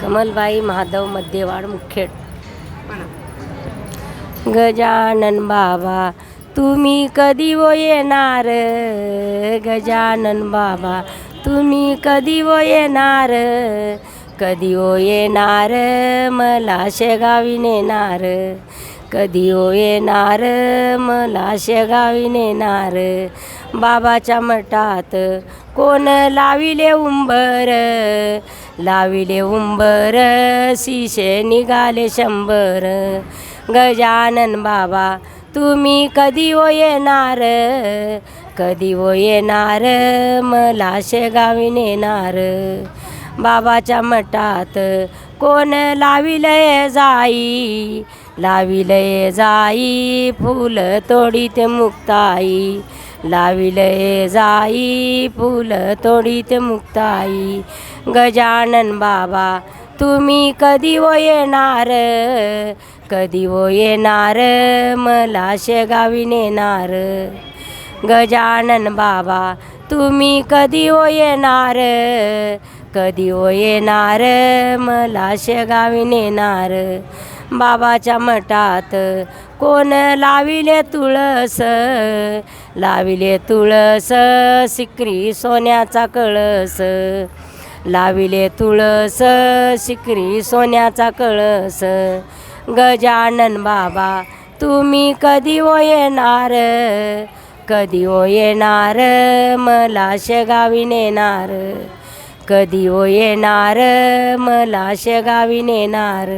कमलबाई महादेव मध्यवाड मुखेड. गजानन बाबा तुम्ही कधी वो येणार? गजानन बाबा तुम्ही कधी वो येणार? कधी ओ येणार? मला शेगावी नेणार. कधी ओ येणार? मला शेगावी नेणार. बाबाच्या मठात कोण लाविले उंबर? लाविले उंबर शिशे निघाले शंभर. गजानन बाबा तुम्ही कधी ओ येणार? कधी ओ येणार? मला शेगावी नेणार. बाबाच्या मठात कोण लाविले जाई? लाविलये जाई फुल तोडीत मुक्ताई. लाविलये जाई फुल तोडीत मुक्ताई. गजानन बाबा तुम्ही कधी ओ येणार? कधी वो येणार? मला शेगावी नेणार. गजानन बाबा तुम्ही कधी ओ येणार? कधी ओ येणार? मला शेगावी नेणार. बाबाच्या मठात. कोण लाविले तुळस? लाविले तुळस सिकरी सोन्याचा कळस. लाविले तुळस शिकरी सोन्याचा कळस. गजानन बाबा तुम्ही कधी ओ येणार? कधी ओ येणार? मला शेगावी नेणार. कधी ओ येणार? मला शेगावी नेणार.